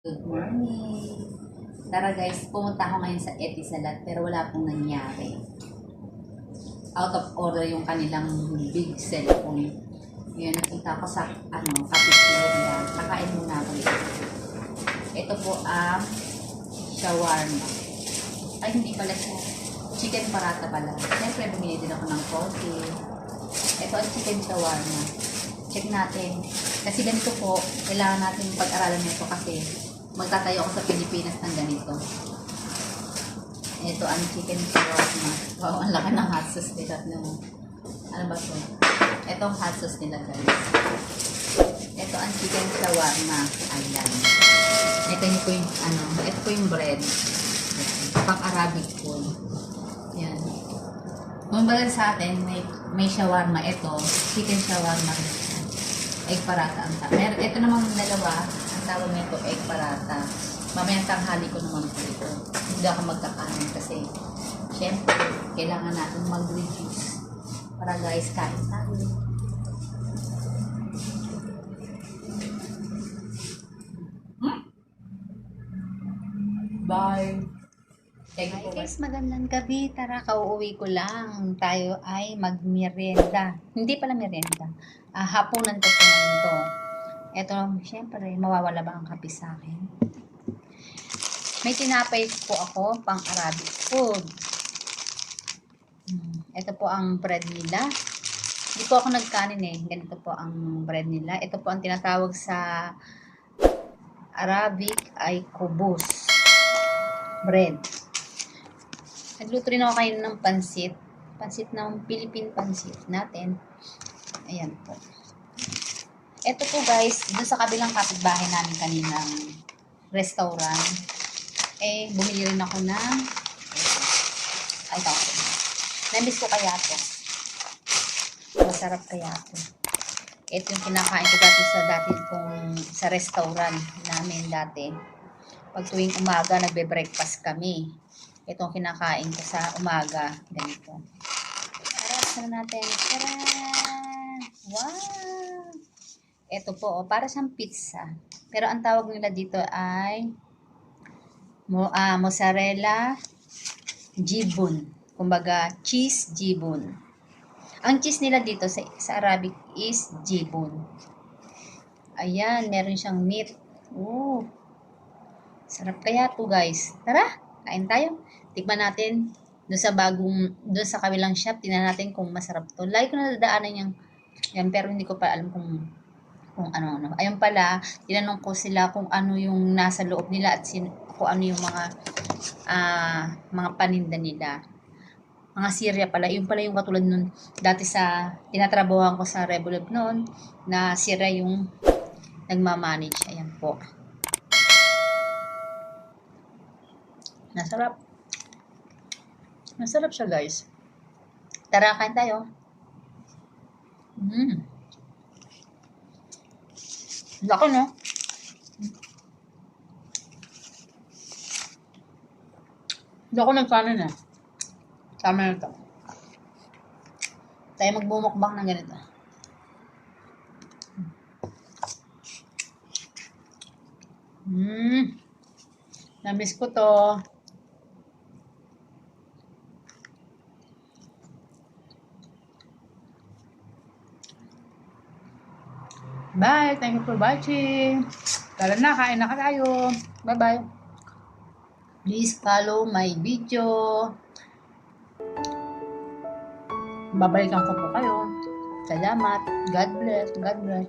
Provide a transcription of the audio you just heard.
Good morning! Tara guys, pumunta ako ngayon sa Etisalat pero wala pong nangyari. Out of order yung kanilang big cellphone. Ngayon, nagpunta ako sa ano, cafeteria. Kakain muna ako dito. Ito po ang shawarma. Ay, hindi pala siya. Chicken parata pala. Siyempre, bumili din ako ng coffee. Ito ang chicken shawarma. Check natin. Kasi ganito po, kailangan natin pag-aralan nito kasi magtatayo ako sa Pilipinas ng ganito. Ito ang chicken shawarma. Wow, ang laki ng hot sauce nila. No? Ano ba to? Ito ang hot sauce nila guys. Ito ang chicken shawarma. Ayan. Ito yung po yung, ano, ito po yung bread. Pang Arabic food. Yan. Kumbaga sa atin, may, may shawarma. Ito, chicken shawarma. Egg parata ang. Mer ito namang dalawa, tawag nito egg parata. Mamayang tanghali ko naman po ito. Hindi ako magkakanin kasi syempre, kailangan natin mag-reduce para guys, kain tayo. Hmm? Bye! Thank Hi guys, magandang gabi. Tara, kauuwi ko lang. Tayo ay magmerienda. Hindi pala merienda. Ah, hapunan ko po naman to. Ito, syempre, mawawala ba ang kape sa akin? May tinapay po ako, pang Arabic food. Hmm, Ito po ang bread nila. Hindi po ako nagkanin eh. Ganito po ang bread nila. Ito po ang tinatawag sa Arabic ay kubus. Bread. Nagluto rin ako kayo ng pansit. Pansit ng Philippine pansit natin. Ayan po. Ito po guys, doon sa kabilang kapitbahay namin kaninang restaurant, eh, bumili rin ako ng. Ay, ito. Namiss ko kaya to. Masarap kaya to. Ito yung kinakain ko dati sa dati kong sa restaurant namin dati. Pag tuwing umaga, nagbe-breakfast kami. Ito ang kinakain ko sa umaga. Ganito. Tara, na natin. Tara! Wow! Ito po, oh, para siyang pizza. Pero ang tawag nila dito ay mo, ah, mozzarella jibun. Kumbaga, cheese jibun. Ang cheese nila dito sa, sa Arabic is jibun. Ayan, meron siyang meat. Ooh. Sarap kaya to guys. Tara, kain tayo. Tikman natin doon sa bagong, doon sa kabilang shop. Tingnan natin kung masarap to. Lagi ko na dadaanan yung, yan, pero hindi ko pa alam kung, kung ano, ano. Ayun pala, tinanong ko sila kung ano yung nasa loob nila at sin, kung ano yung mga, ah, mga paninda nila. Mga Syria pala. Yung pala yung katulad nun, dati sa, tinatrabahoan ko sa Revolve noon, na Syria yung nagmamanage. Ayan po. Masarap. Masarap siya, guys. Tara, kain tayo. Mm. Lako, no? Hindi ako nagkanin eh. Tama na ito. Tayo magbumukbang ng ganito. Mm. Namiss ko to. Bye. Thank you for watching. Tara na, kain na ka tayo. Bye-bye. Please follow my video. Babalikan ko po kayo. Salamat. God bless. God bless.